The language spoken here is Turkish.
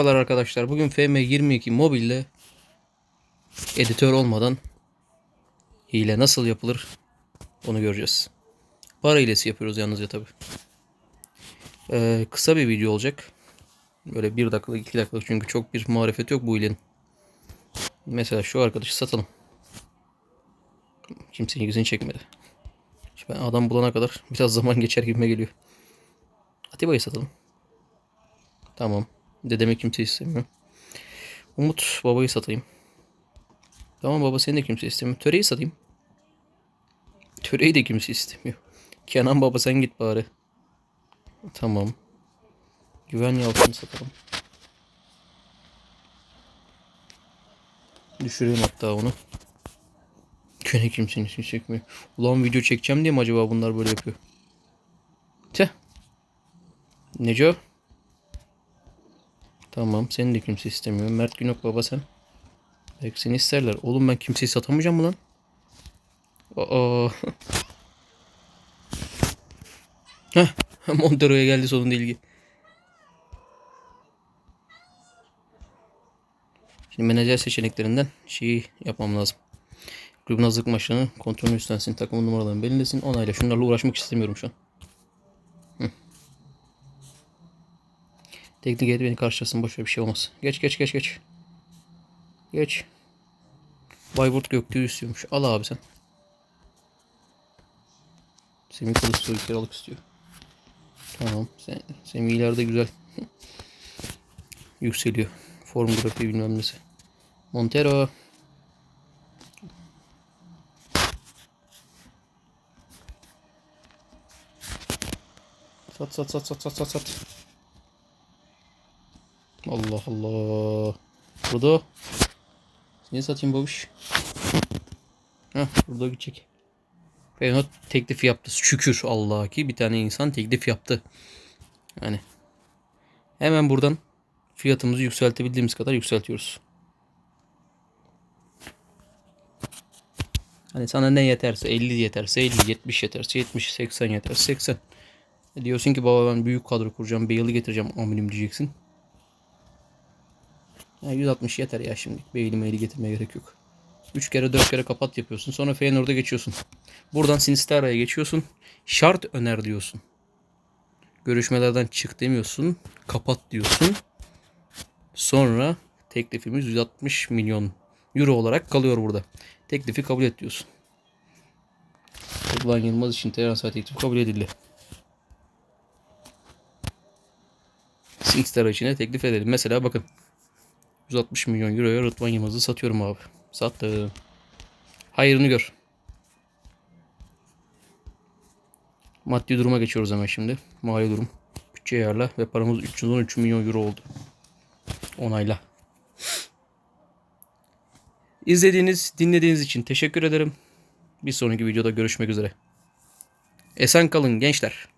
Merhabalar arkadaşlar. Bugün FM22 mobilde editör olmadan hile nasıl yapılır onu göreceğiz. Para hilesi yapıyoruz yalnızca tabi. Ee, kısa bir video olacak. Böyle bir dakikalık iki dakikalık çünkü çok bir marifet yok bu hilenin. Mesela şu arkadaşı satalım. Kimsenin ilgisini çekmedi. Şimdi ben adam bulana kadar biraz zaman geçer gibime geliyor. Atiba'yı satalım. Tamam. Dedemi kimse istemiyor. Umut babayı satayım. Tamam baba seni de kimse istemiyor. Töreyi satayım. Töreyi de kimse istemiyor. Kenan baba sen git bari. Tamam. Güven yalçını satalım. Düşüreyim hatta onu. Gene kimsenin için çekmiyor. Ulan video çekeceğim diye mi acaba bunlar böyle yapıyor? Teh. Neco? Tamam seni de kimse istemiyor. Mert Günok baba sen. Belki seni isterler. Oğlum ben kimseyi satamayacağım mı lan? Aa. Heh. Montero'ya geldi sonunda ilgi. Şimdi menajer seçeneklerinden şeyi yapmam lazım. Kulübün hazırlık maçlarını kontrolünü üstlensin. Takımın numaralarını belirlesin. Onayla. Şunlarla uğraşmak istemiyorum şu an. Teknik heyeti beni karşılasın. Boş ver bir şey olmaz. Geç geç geç geç. Geç. Bayburt Göktürk istiyormuş. Al abi sen. Semih Kılıçsoy kiralık istiyor. Tamam. Sen, Semih ileride güzel. Yükseliyor. Form grafiği bilmem nesi. Montero. Sat sat sat sat sat sat sat. Allah Allah. Burada. Niye satayım babuş? Heh, burada gidecek. Feyenoord teklif yaptı. Şükür Allah'a ki bir tane insan teklif yaptı. Yani hemen buradan fiyatımızı yükseltebildiğimiz kadar yükseltiyoruz. Hani sana ne yeterse 50 yeterse 50, 70 yeterse 70, 80 yeterse 80. E diyorsun ki baba ben büyük kadro kuracağım, Bale'ı getireceğim aminim diyeceksin. Ya 160 yeter ya şimdi. Beyli meyli getirmeye gerek yok. 3 kere 4 kere kapat yapıyorsun. Sonra Feyenoord'a geçiyorsun. Buradan Sinisterra'ya geçiyorsun. Şart öner diyorsun. Görüşmelerden çık demiyorsun. Kapat diyorsun. Sonra teklifimiz 160 milyon euro olarak kalıyor burada. Teklifi kabul et diyorsun. Rıdvan Yılmaz için transfer teklifi kabul edildi. Sinisterra için de teklif edelim. Mesela bakın 160 milyon euroya Rıdvan Yılmaz'ı satıyorum abi. Sattım. Hayrını gör. Maddi duruma geçiyoruz hemen şimdi. Mali durum. Bütçe ayarla ve paramız 313 milyon euro oldu. Onayla. İzlediğiniz, dinlediğiniz için teşekkür ederim. Bir sonraki videoda görüşmek üzere. Esen kalın gençler.